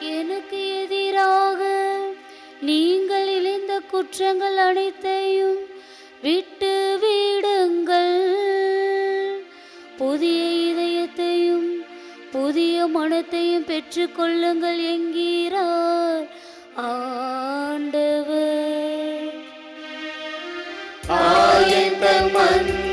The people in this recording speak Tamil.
எனக்கு எதிராக நீங்கள் இழந்த குற்றங்கள் அனைத்தையும் விட்டு விடுங்கள். புதிய இதயத்தையும் புதிய மனத்தையும் பெற்றுக்கொள்ளுங்கள் என்கிறார் ஆண்டவர். மன்